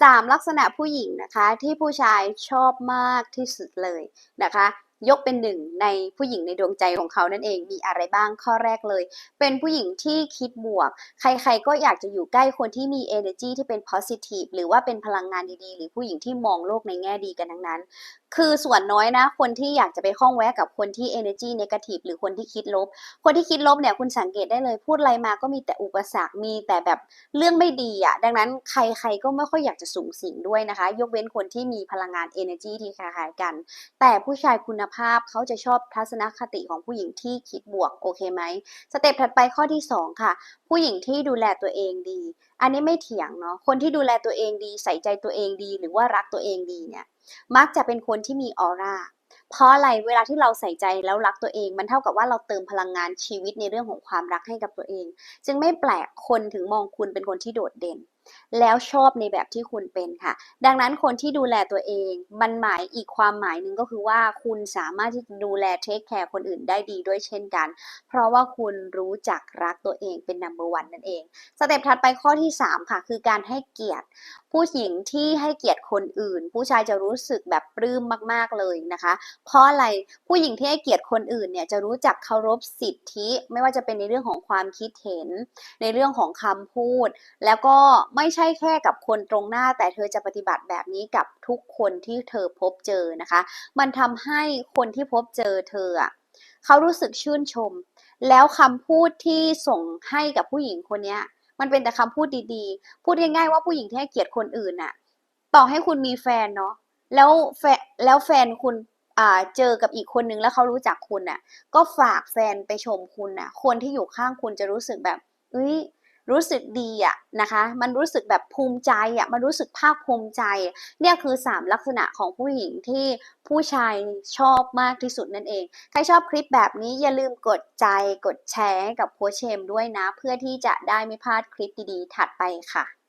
สามลักษณะผู้หญิงนะคะที่ผู้ชายชอบมากที่สุดเลยนะคะ ยกเป็นหนึ่งในผู้หญิงในดวงใจของเขานั่นเองมีอะไรบ้างข้อแรกเลย เป็นผู้หญิงที่คิดบวก ใครๆก็อยากจะอยู่ใกล้คนที่มี energy ที่เป็น positive หรือว่าเป็นพลังงานดีๆ หรือผู้หญิงที่มองโลกในแง่ดีกันทั้งนั้น คือส่วนน้อยนะ คนที่อยากจะไปข้องแวะกับคนที่ energy negative หรือคนที่คิดลบ คนที่คิดลบเนี่ยคุณสังเกตได้เลยพูดอะไรมาก็มีแต่อุปสรรคมีแต่แบบเรื่องไม่ดีอะ่ะดังนั้นใครๆก็ไม่ค่อยอยากจะสูงสิงด้วยนะคะ ยกเว้นคนที่มีพลังงาน energy ที่คล้ายๆกัน แต่ผู้ชายคุณภาพเขาจะชอบทัศนคติของผู้หญิงที่คิดบวกโอเคไหมสเต็ปถัดไปข้อที่ 2 ค่ะ ผู้หญิงที่ดูแลตัวเองดี อันนี้ไม่เถียงเนาะคนที่ดูแลตัวเองดี ใส่ใจตัวเองดี หรือว่ารักตัวเองดีเนี่ยมักจะเป็นคนที่มีออร่าเพราะอะไรเวลาที่เราใส่ใจแล้วรักตัวเอง มันเท่ากับว่าเราเติมพลังงานชีวิตในเรื่องของความรักให้กับตัวเอง จึงไม่แปลกคนถึงมองคุณเป็นคนที่โดดเด่น แล้วชอบในแบบที่คุณเป็นค่ะ ดังนั้นคนที่ดูแลตัวเอง มันหมายอีกความหมายหนึ่งก็คือว่าคุณสามารถที่จะดูแลเทคแคร์คนอื่นได้ดีด้วยเช่นกัน เพราะว่าคุณรู้จักรักตัวเองเป็น number one นั่นเอง สเต็ปถัดไปข้อที่ 3 ค่ะ คือการให้เกียรติ ผู้หญิงที่ให้เกียรติคนอื่น ผู้ชายจะรู้สึกแบบปลื้มมาก ๆเลยนะคะ เพราะอะไรผู้หญิงที่ให้เกียรติคนอื่นเนี่ยจะรู้จักเคารพสิทธิ ไม่ว่าจะเป็นในเรื่องของความคิดเห็น ในเรื่องของคำพูด แล้วก็ไม่ใช่แค่กับคนตรงหน้า แต่เธอจะปฏิบัติแบบนี้กับทุกคนที่เธอพบเจอนะคะ มันทำให้คนที่พบเจอเธออะเขารู้สึกชื่นชม แล้วคำพูดที่ส่งให้กับผู้หญิงคนนี้มันเป็นแต่คำพูดดีๆ พูดง่ายๆว่าผู้หญิงที่ให้เกียรติคนอื่นน่ะ ต่อให้คุณมีแฟนเนาะแล้วแฟนแล้วแฟนคุณอ่าเจอกับอีกคนนึงแล้วเขารู้จักคุณน่ะ ก็ฝากแฟนไปชมคุณน่ะ คนที่อยู่ข้างคุณจะรู้สึกแบบเอ้ย รู้สึกดีอะนะคะ มันรู้สึกแบบภูมิใจอะมันรู้สึกภาคภูมิใจ เนี่ยคือ 3 ลักษณะของผู้หญิงที่ผู้ชายชอบมากที่สุดนั่นเอง ใครชอบคลิปแบบนี้อย่าลืมกดใจกดแชร์กับโคชเชมด้วยนะ เพื่อที่จะได้ไม่พลาดคลิปดีๆ ถัดไปค่ะ